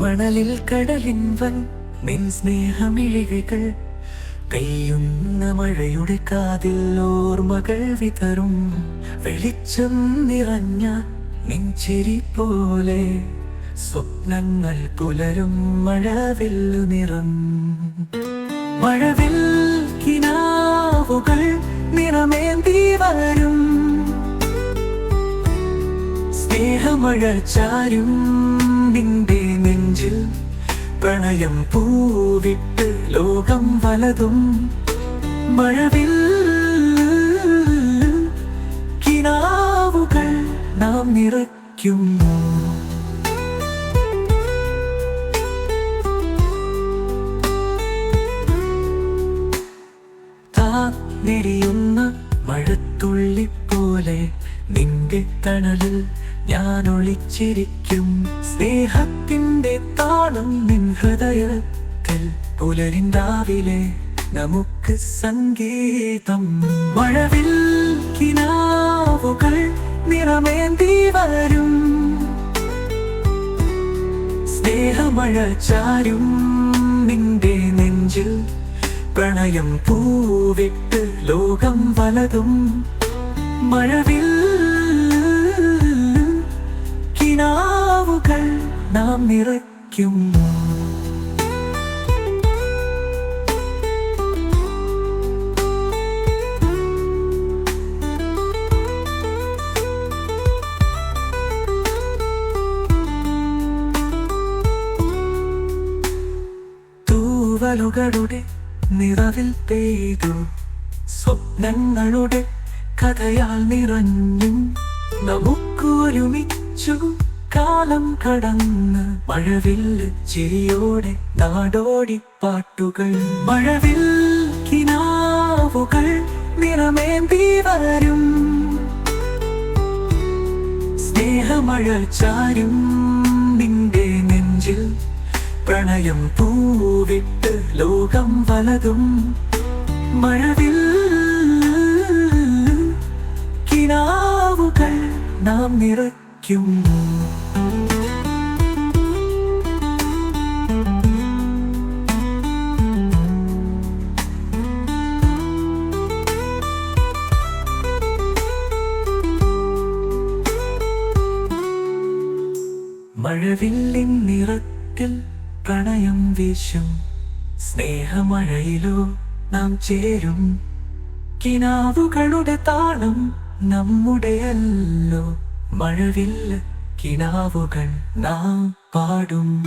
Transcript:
മണലിൽ കടലിൻവൻ നിൻ സ്നേഹമിഴികൾ പെയ്യുന്ന മഴയുടെ കാതിൽ ഓർമ്മകൾ വിതറും. വെളിച്ചം നിറഞ്ഞ നിഞ്ചിരി പോലെ സ്വപ്നങ്ങൾ പുലരും മഴവില്ലു നിറം. മഴവിൽ കിനാവുകൾ നിറമേന്തി വരും. സ്നേഹമഴ ചാരും നിന്റെ നെഞ്ചിൽ പ്രണയം പൂവിട്ട് ലോകം വലതും മഴവിൽ കിനാവുകൾ നാം നിറയ്ക്കുന്നു. താന്നെരിയുന്ന മഴത്തുള്ളി പോലെ നിന്റെ തണലിൽ ഞാൻ ഒളിച്ചിരിക്കും സ്നേഹത്തിന്റെ താളം നിൻ ഹൃദയത്തിൽ പുലരിൻ രാവിലെ നമുക്ക് സംഗീതം മഴവിൽ കിനാവുകൾ നിറമേന്തി വരും. സ്നേഹമഴ ചാരും നിന്റെ നെഞ്ചിൽ പ്രണയം പൂവിട്ട് ലോകം വലതും. മഴവിൽ നിറയ്ക്കുന്നു തൂവലുകളുടെ നിറവിൽ പെയ്തു. സ്വപ്നങ്ങളുടെ കഥയാൽ നിറഞ്ഞു. നമുക്ക് ഒരുമിച്ചു കാലം കടന്ന് മഴവിൽ ചിരിയോടെ നാടോടി പാട്ടുകൾ. മഴവിൽ കിനാവുകൾ നിറമേന്തി വരും. സ്നേഹമഴ ചാരും നിന്റെ നെഞ്ചിൽ പ്രണയം പൂവിട്ട് ലോകം വലതും. മഴവിൽ കിനാവുകൾ നാം നിറയ്ക്കുന്നു മഴവില്ലിൻ നിറത്തിൽ പ്രണയം വീശും. സ്നേഹമഴയിലോ നാം ചേരും. കിനാവുകളുടെ താളം നമ്മുടെയല്ലോ. മഴവില്ല കിനാവുകൾ നാം പാടും.